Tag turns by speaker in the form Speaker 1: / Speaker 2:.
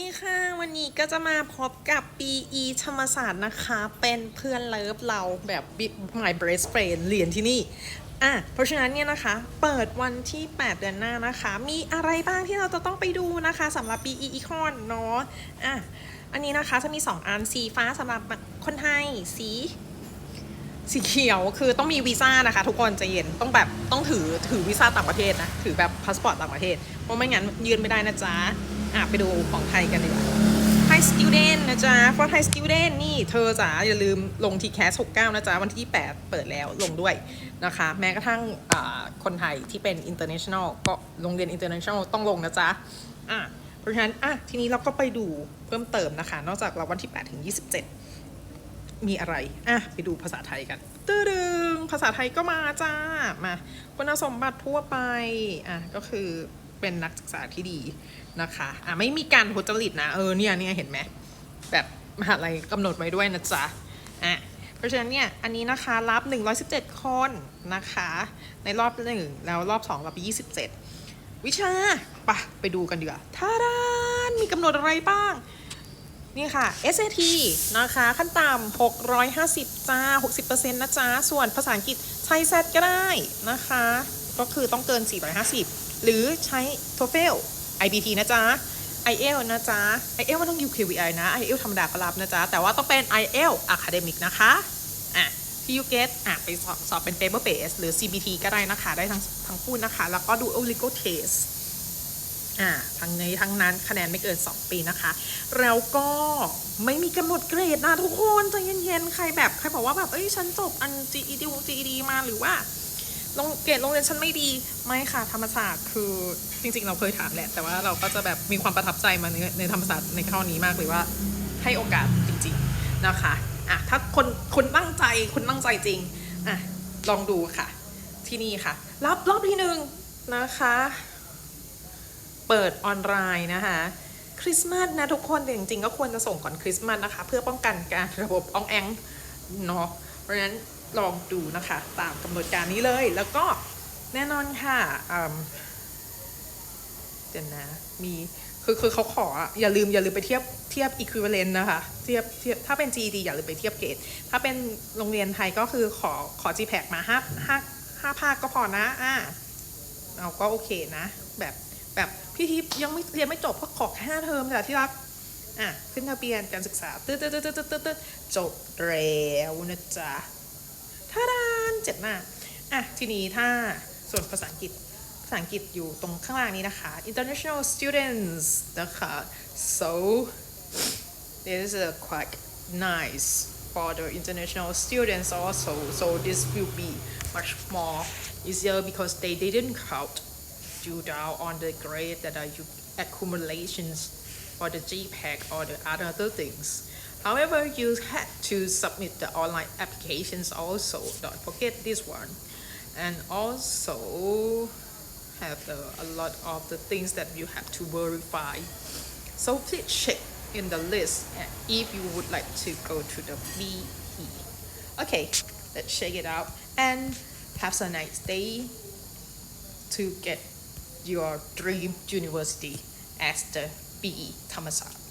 Speaker 1: ดีค่ะ วันนี้ก็จะมาพบกับ BE ธรรมศาสตร์นะคะ เป็นเพื่อนเลิฟเราแบบ my best friend เรียนที่นี่ อะ เพราะฉะนั้นเนี่ยนะคะ เปิดวันที่ 8 เดือนหน้านะคะ มีอะไรบ้างที่เราจะต้องไปดูนะคะสำหรับ BE Econ เนาะ อะ อันนี้นะคะจะมี 2 อัน สีฟ้าสำหรับคนไทย สีสีเขียวคือต้องมีวีซ่านะคะ ทุกคนใจะเย็นต้องแบบต้องถือถือวีซ่าต่างประเทศนะ ถือแบบพาสปอร์ตต่างประเทศ เพราะไม่งั้นยืนไม่ได้นะจ๊ะ อะไปดูของไทยกันดีกว่า Thai student นะจ๊ะ for Thai student นี่เธอจ๋าอย่าลืมลงทีแคส69 นะจ๊ะ วันที่ 8 เปิดแล้วลงด้วยนะคะ แม้กระทั่งคนไทยที่เป็น international ก็โรงเรียน international ต้องลงนะจ๊ะ อะเพราะฉะนั้นอะทีนี้เราก็ไปดูเพิ่มเติมนะคะ นอกจากเราวันที่ 8 ถึง 27 มีอะไร อะ ไปดูภาษาไทยกันตื้อดึงภาษาไทยก็มาจ้า มาคุณสมบัติทั่วไป อะ ก็คือ เป็นนักศึกษาที่ดีนะคะอะไม่มีการทุจริตนะเออเนี่ยเนี่ยเห็นไหมแบบมหาลัยกำหนดไว้ด้วยนะจ๊ะอะเพราะฉะนั้นเนี่ยอันนี้นะคะรับ 117 คนนะคะ ในรอบหนึ่งแล้วรอบสองรับไป27 วิชาปะไปดูกันดีกว่าท่าดานมีกำหนดอะไรบ้าง นี่ค่ะ SAT นะคะ ขั้นต่ำ650 จ้า 60%นะจ๊ะ ส่วนภาษาอังกฤษใช้ Z ก็ได้นะคะ ก็คือต้องเกิน 450 หรือใช้ TOEFL IBT นะจ๊ะ IEL นะจ๊ะ IEL ไมันต้อง UKVI นะ IEL ธรรมดาก็รับนะจ๊ะ แต่ว่าต้องเป็น IEL Academic นะคะอะที่ u get อะไปสอบสอบเป็น paper base หรือ CBT ก็ได้นะคะ ได้ทั้งทั้งคู่นะคะ แล้วก็ดู Oligo test อ่าทั้งนี้ทั้งนั้นคะแนนไม่เกิน 2 ปีนะคะ แล้วก็ไม่มีกำหนดเกรดนะทุกคนใจเย็นๆ ใครแบบ ใครบอกว่าแบบ เอ้ย ฉันจบอัน GED GED มาหรือว่า ลงเกรดโรงเรียนฉันไม่ดีไม่ค่ะธรรมศาสตร์คือจริง ๆ เราเคยถามแหละ แต่ว่าเราก็จะแบบมีความประทับใจมาในในธรรมศาสตร์ในข้อนี้มากเลยว่า ให้โอกาสจริง ๆนะคะอะถ้าคนคนตั้งใจคุณตั้งใจจริงอะลองดูค่ะ ที่นี่ค่ะ รับรอบที่หนึ่งนะคะ เปิดออนไลน์นะคะคริสต์มาสนะทุกคนแต่จริงๆก็ควรจะส่งก่อนคริสต์มาสนะคะ เพื่อป้องกันการระบบอองแองเนาะเพราะฉะนั้น ลองดูนะคะ ตามกำหนดการนี้เลยแล้วก็แน่นอนค่ะเดี๋ยวนะมีคือคือเขาขออย่าลืมอย่าลืมไปเทียบเทียบ equivalent นะคะเทียบเทียบถ้าเป็น GED อย่าลืมไปเทียบเกรดถ้าเป็นโรงเรียนไทยก็คือขอขอ GPAC มาห้าห้าห้าภาคก็พอนะอ่าเราก็โอเคนะ แบบแบบพี่ทิพย์ยังไม่เรียนไม่จบก็ขอแค่ห้าเทอมแต่ที่รักอะขึ้นทะเบียนการศึกษาตืดตืดตืดตืดตืดตืดจบแล้วนะจ๊ะ เจ็ดหน้า อ่ะ ทีนี้ถ้าส่วนภาษาอังกฤษ ภาษาอังกฤษอยู่ตรงข้างล่างนี้นะคะ international students นะคะ so this is a quite nice for the international students also so this will be much more easier because they didn't count you down on the grade that are you accumulations for the GPAC or the other things. However, you had to submit the online applications also. Don't forget this one. And also have a, a lot of the things that you have to verify. So please check in the list if you would like to go to the VE. Okay, let's check it out and have a nice day to get your dream university as the BE Thammasat.